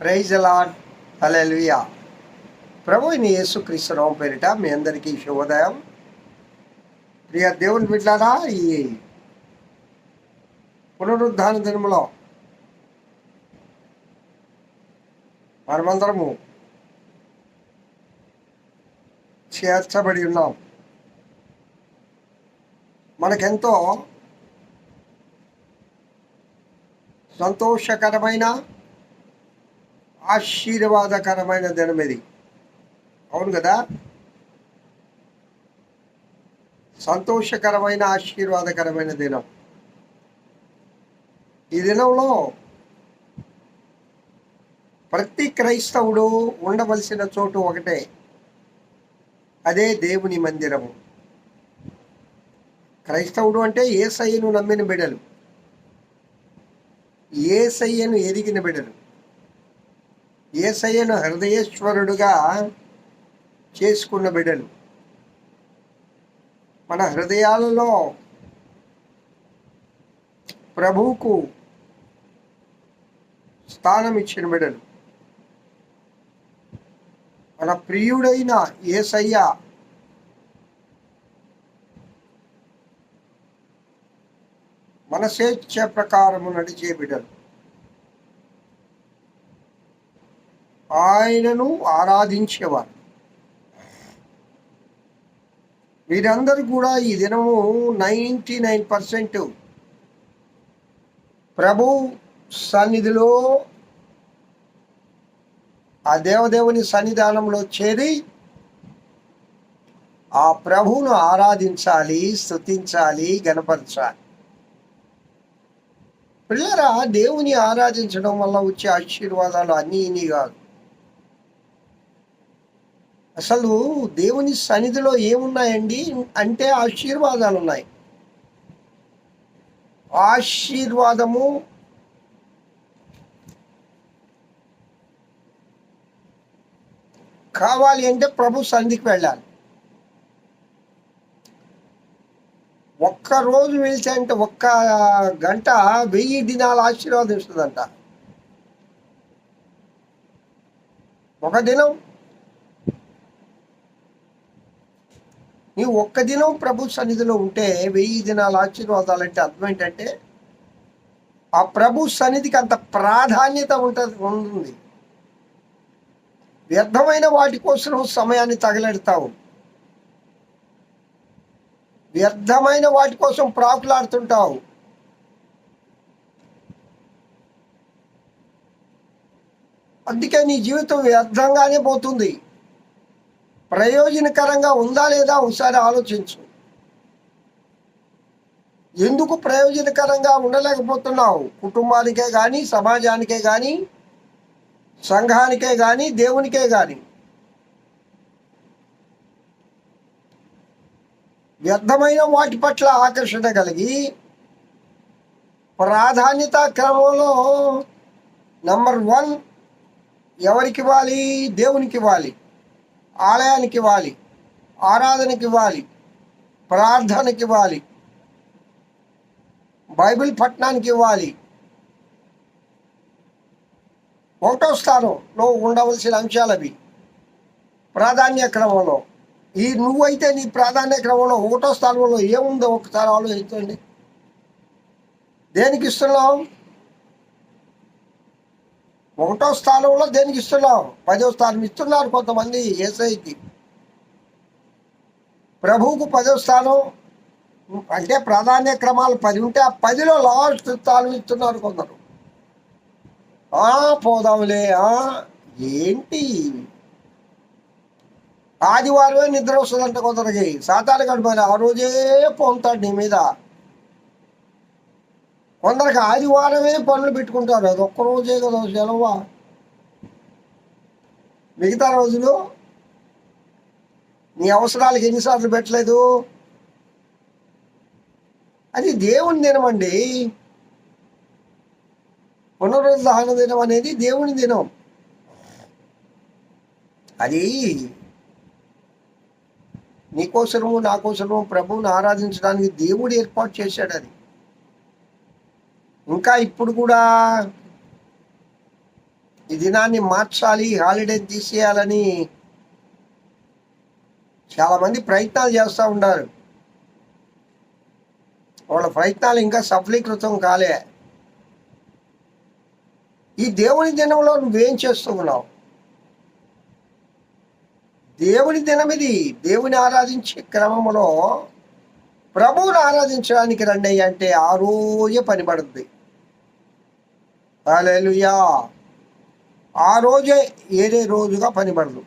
Praise అలాడ్ hallelujah ప్రభు ఇని యేసు క్రీస్తురావు పేరిట మీ అందరికీ శుభోదయం. ప్రియ దేవుని బిడ్డారా ఈ పునరుద్ధాన దినములో మనమందరము చేర్చబడి ఉన్నాం. మనకెంతో సంతోషకరమైన ఆశీర్వాదకరమైన దినం ఇది. అవును కదా? సంతోషకరమైన ఆశీర్వాదకరమైన దినం. ఈ దినంలో ప్రతి క్రైస్తవుడు ఉండవలసిన చోటు ఒకటే. అదే దేవుని మందిరము. క్రైస్తవుడు అంటే ఏ సయ్యను నమ్మిన బిడలు. ఏ సయ్యను ఎదిగిన బిడలు. ఏసయ్యను హృదయేశ్వరుడుగా చేసుకున్న బిడ్డలు. మన హృదయాలలో ప్రభువుకు స్థానం ఇచ్చిన బిడ్డలు. మన ప్రియుడైన ఏసయ్య మన స్వేచ్ఛ ప్రకారము నడిచే బిడ్డలు. ఆయనను ఆరాధించేవారు. వీరందరూ కూడా ఈ దినము నైంటీ నైన్ పర్సెంట్ ప్రభు సన్నిధిలో ఆ దేవదేవుని సన్నిధానంలో చేరి ఆ ప్రభువును ఆరాధించాలి స్థుతించాలి గనపరచాలి పిల్లరా దేవుని ఆరాధించడం వల్ల వచ్చే ఆశీర్వాదాలు అన్నీ ఇన్ని కాదు. అసలు దేవుని సన్నిధిలో ఏమున్నాయండి? అంటే ఆశీర్వాదాలు ఉన్నాయి ఆశీర్వాదము కావాలి అంటే ప్రభు సన్నిధికి వెళ్ళాలి. ఒక్క రోజు వెళ్తే అంటే ఒక్క గంట వెయ్యి దినాలు ఆశీర్వాదం ఇస్తుందంట. ఒక దినం నీవు ఒక్క దినం ప్రభు సన్నిధిలో ఉంటే వెయ్యి దినాల ఆశీర్వాదాలంటే అర్థం ఏంటంటే ఆ ప్రభు సన్నిధికి అంత ప్రాధాన్యత ఉంటుంది ఉంటుంది. వ్యర్థమైన వాటి కోసం సమయాన్ని తగలెడతావు. వ్యర్థమైన వాటి కోసం ప్రాకులాడుతుంటావు. అందుకే నీ జీవితం వ్యర్థంగానే పోతుంది. ప్రయోజనకరంగా ఉందా లేదా ఒకసారి ఆలోచించు. ఎందుకు ప్రయోజనకరంగా ఉండలేకపోతున్నావు? కుటుంబానికే కానీ సమాజానికే కానీ సంఘానికే కానీ దేవునికే కానీ వ్యర్థమైన వాటి పట్ల ఆకర్షణ కలిగి ప్రాధాన్యత క్రమంలో నంబర్ వన్ ఎవరికి ఇవ్వాలి? దేవునికి ఇవ్వాలి. ఆలయానికి ఇవ్వాలి ఆరాధనకి ఇవ్వాలి ప్రార్థనకి ఇవ్వాలి బైబిల్ పట్టణానికి ఇవ్వాలి. ఒకటో స్థానంలో ఉండవలసిన అంశాలు అవి. ప్రాధాన్య క్రమంలో. ఈ నువ్వైతే నీ ప్రాధాన్య క్రమంలో ఒకటో స్థానంలో ఏముందో ఒకసారి ఆలోచించండి. దేనికి ఇస్తున్నావు? ఒకటో స్థానంలో దేనికి ఇస్తున్నాం? పదో స్థానం ఇస్తున్నారు కొంతమంది ఏసైకి. ప్రభువుకు పదో స్థానం అంటే ప్రాధాన్య క్రమాలు పది ఉంటే ఆ పదిలో లాస్ట్ స్థానం ఇస్తున్నారు కొందరు. ఆ పోదాంలే ఏంటి? ఆదివారమే నిద్ర వస్తుందంట కొందరికి. సాతాను గడిపారు ఆ రోజే పొందుతాడు నీ మీద. కొందరికి ఆదివారమే పనులు పెట్టుకుంటారు. అది ఒక్కరోజే కదా సెలవు. మిగతా రోజులు నీ అవసరాలకు ఎన్నిసార్లు పెట్టలేదు? అది దేవుని దినమండి పునరుద్ధరణ దినం అనేది దేవుని దినం. అది నీకోసరము నాకోసము ప్రభువుని ఆరాధించడానికి దేవుడు ఏర్పాటు చేశాడు అది. ఇంకా ఇప్పుడు కూడా ఈ దినాన్ని మార్చాలి హాలిడే తీసేయాలని చాలామంది ప్రయత్నాలు చేస్తూ ఉన్నారు. వాళ్ళ ప్రయత్నాలు ఇంకా సఫలీకృతం కాలే. ఈ దేవుని దినంలో నువ్వేం చేస్తున్నావు దేవుని దినం ఇది. దేవుని ఆరాధించే క్రమంలో ప్రభువుని ఆరాధించడానికి రండి అంటే ఆ రోజే పని అలెలుయా ఆ రోజే ఏదే రోజుగా పనిపడదు.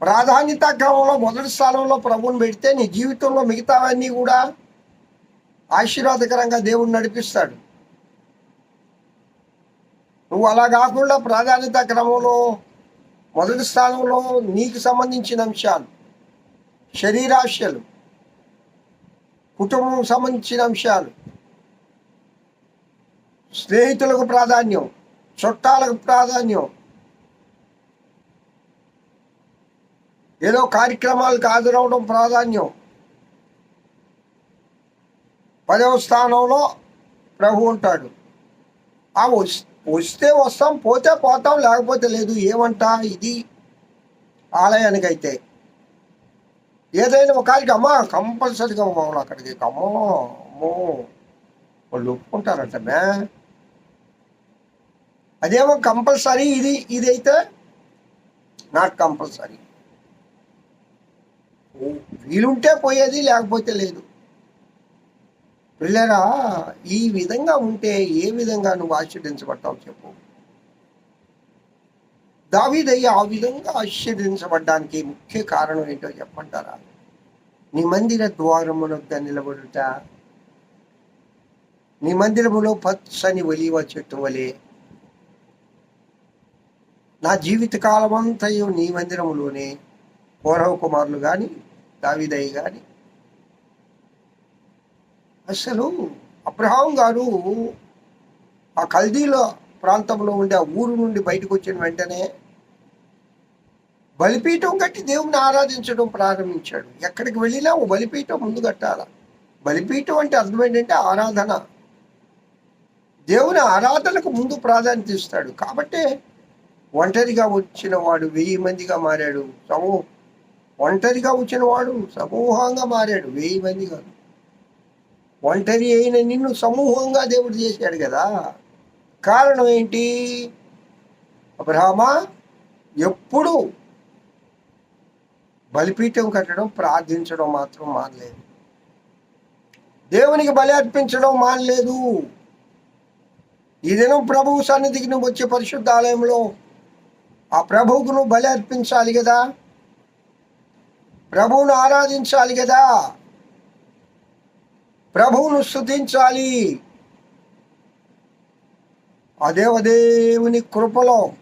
ప్రాధాన్యత క్రమంలో మొదటి స్థానంలో ప్రభువుని పెడితే నీ జీవితంలో మిగతావన్నీ కూడా ఆశీర్వాదకరంగా దేవుడు నడిపిస్తాడు. నువ్వు అలా కాకుండా ప్రాధాన్యత క్రమంలో మొదటి స్థానంలో నీకు సంబంధించిన అంశాలు శరీరాశలు కుటుంబం సంబంధించిన అంశాలు. స్నేహితులకు ప్రాధాన్యం చుట్టాలకు ప్రాధాన్యం. ఏదో కార్యక్రమాలకు హాజరవడం ప్రాధాన్యం. పదవ స్థానంలో ప్రభు ఉంటాడు. ఆ వస్- వస్తే వస్తాం పోతే పోతాం లేకపోతే లేదు ఏమంటా ఇది? ఆలయానికైతే. ఏదైనా ఒక కార్యక్రమం అమ్మా కంపల్సరీగా పోవాలి అక్కడికి అమ్మో అమ్మో. వాళ్ళు ఒప్పుకుంటారంటనే అదేమో కంపల్సరీ ఇది ఇది అయితే నాట్ కంపల్సరీ. వీలుంటే పోయేది లేకపోతే లేదు. పిల్లరా ఈ విధంగా ఉంటే ఏ విధంగా నువ్వు ఆశ్చర్యించబడతావు చెప్పు. దావీదయ్య ఆ విధంగా ఆశ్చర్యించబడ్డానికి ముఖ్య కారణం ఏంటో చెప్పంటారా నీ మందిర ద్వారమునొద్ద నిలబడుట నీ మందిరములో పచ్చని ఒలివ చెట్టు వలె నా జీవిత అంతయు నీ మందిరములోనే కౌరవ కుమారులు కానీ దావిదయ్య కానీ అసలు అబ్రహాం గారు ఆ కల్దీలో ప్రాంతంలో ఉండే ఆ ఊరు నుండి బయటకు వచ్చిన వెంటనే బలిపీఠం కట్టి దేవుని ఆరాధించడం ప్రారంభించాడు. ఎక్కడికి వెళ్ళినా ఓ బలిపీఠం ముందు కట్టాల. బలిపీఠం అంటే అర్థం ఏంటంటే ఆరాధన. దేవుని ఆరాధనకు ముందు ప్రాధాన్యత ఇస్తాడు. కాబట్టే ఒంటరిగా వచ్చిన వాడు వెయ్యి మందిగా మారాడు. సమూహం ఒంటరిగా వచ్చిన వాడు సమూహంగా మారాడు. వెయ్యి మంది కాదు. ఒంటరి అయిన నిన్ను సమూహంగా దేవుడు చేశాడు కదా. కారణం ఏంటి? అబ్రహమా ఎప్పుడు బలిపీఠం కట్టడం ప్రార్థించడం మాత్రం మానలేదు. దేవునికి బలి అర్పించడం మానలేదు. ఈ దినం ప్రభువు సన్నిధికి నువ్వు వచ్చే పరిశుద్ధ ఆలయంలో ఆ ప్రభువుకు నువ్వు బలి అర్పించాలి కదా. ప్రభువును ఆరాధించాలి కదా. ప్రభువును స్థుతించాలి ఆ దేవదేవుని కృపలో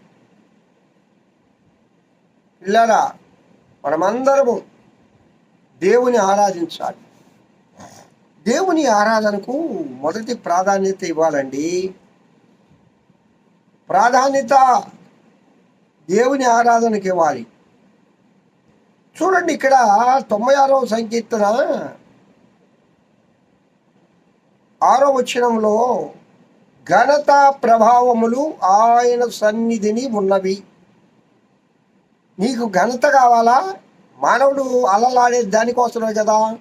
పిల్లల మనమందరము దేవుని ఆరాధించాలి. దేవుని ఆరాధనకు మొదటి ప్రాధాన్యత ఇవ్వాలండి. ప్రాధాన్యత దేవుని ఆరాధనకి ఇవ్వాలి. చూడండి ఇక్కడ తొంభై ఆరవ సంకీర్తన ఆరో వచ్చినంలో ఘనత ప్రభావములు ఆయన సన్నిధిని ఉన్నవి. నీకు ఘనత కావాలా? మానవుడు అల్లలాడేది దానికోసమే కదా.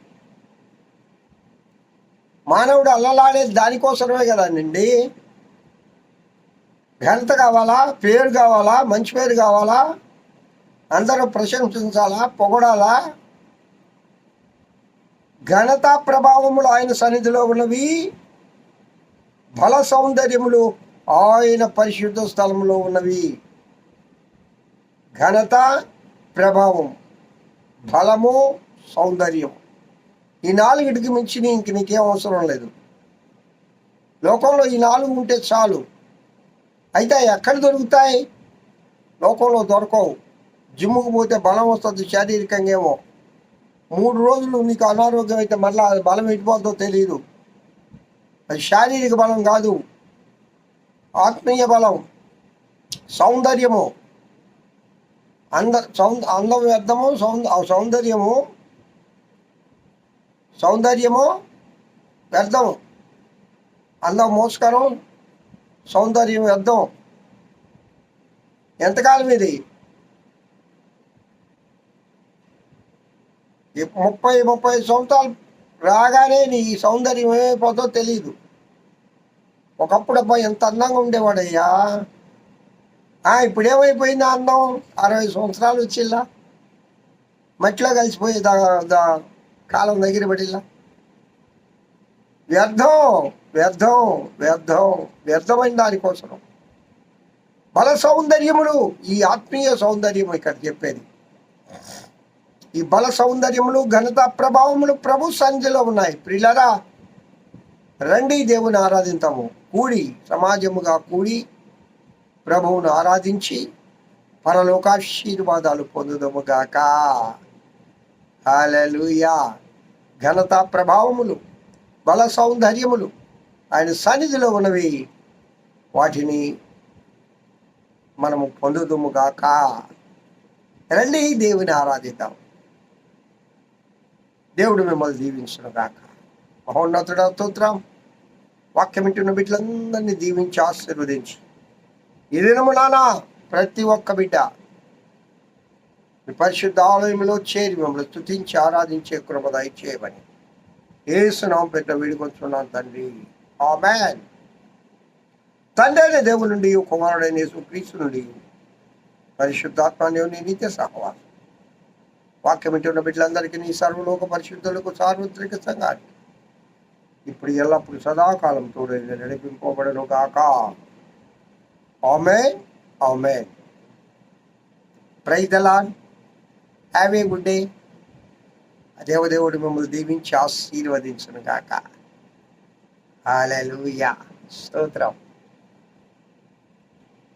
మానవుడు అల్లలాడేది దానికోసమే కదండి. ఘనత కావాలా? పేరు కావాలా? మంచి పేరు కావాలా? అందరూ ప్రశంసించాలా? పొగడాలా? ఘనత ప్రభావములు ఆయన సన్నిధిలో ఉన్నవి. బల సౌందర్యములు ఆయన పరిశుద్ధ స్థలంలో ఉన్నవి. ఘనత ప్రభావం బలము సౌందర్యం. ఈ నాలుగిటికి మించి ఇంక నీకేం అవసరం లేదు. లోకంలో ఈ నాలుగు ఉంటే చాలు. అయితే ఎక్కడ దొరుకుతాయి? లోకంలో దొరకవు. జిమ్ముకు పోతే బలం వస్తుంది శారీరకంగా ఏమో. మూడు రోజులు నీకు అనారోగ్యం అయితే మళ్ళీ అది బలం ఎటుపోతుందో తెలియదు అది శారీరక బలం కాదు. ఆత్మీయ బలం. సౌందర్యము. అంద సౌంద అందం వ్యర్థము సౌంద సౌందర్యము సౌందర్యము వ్యర్థం అందం మోస్కరం సౌందర్యం వ్యర్థం. ఎంతకాలం ఇది? ముప్పై ముప్పై సంవత్సరాలు రాగానే నీ సౌందర్యం ఏమైపోతో తెలియదు ఒకప్పుడు అబ్బా ఎంత అందంగా ఉండేవాడయ్యా. ఇప్పుడు ఏమైపోయింది ఆ అందం అరవై సంవత్సరాలు వచ్చిల్లా. మట్టిలో కలిసిపోయి దా కాలం దగ్గర పడిలా వ్యర్థం వ్యర్థం వ్యర్థం వ్యర్థమైన దానికోసం బల సౌందర్యములు ఈ ఆత్మీయ సౌందర్యం ఇక్కడ చెప్పేది. ఈ బల సౌందర్యములు ఘనత ప్రభావములు ప్రభు సన్నిధిలో ఉన్నాయి. ప్రిలరా రండి దేవుని ఆరాధింతాము. కూడి సమాజముగా కూడి ప్రభువును ఆరాధించి పరలోకాశీర్వాదాలు పొందుదముగాక గాక. ఘనత ప్రభావములు బల సౌందర్యములు ఆయన సన్నిధిలో ఉన్నవి. వాటిని మనము పొందుదుముగాక రండి దేవుని ఆరాధిద్దాం. దేవుడు మిమ్మల్ని దీవించిన గాక. మహోన్నతుడ స్తోత్రం. వాక్యం వింటున్న బిడ్డలందరినీ దీవించి ఆశీర్వదించి. ఈ దినము నానా ప్రతి ఒక్క బిడ్డ మీ పరిశుద్ధ ఆలయంలో చేరి మిమ్మల్ని స్థుతించి ఆరాధించే కృపదాయి చేయమని ఏసునాం పెద్ద వేడుకొచ్చున్నాను తండ్రి. ఆమెన్. తండ్రి అయిన దేవుడి నుండి కుమారుడైన యేసు క్రీస్తు నుండి పరిశుద్ధాత్మ దేవుని నిత్య సహవాసం. వాక్యం వింటున్న బిడ్డలందరికీ నీ సర్వలోక పరిశుద్ధులకు సార్వత్రిక సంఘానికి ఇప్పుడు ఎల్లప్పుడు సదాకాలం తోడు నడిపింపబడను కాక ఆమె ఆమె ప్రైదలాన్ హ్యావ్ ఏ గుడ్ డే దేవదేవుడు మిమ్మల్ని దీవించి ఆశీర్వదించను కాక హాలూయా స్తోత్రం.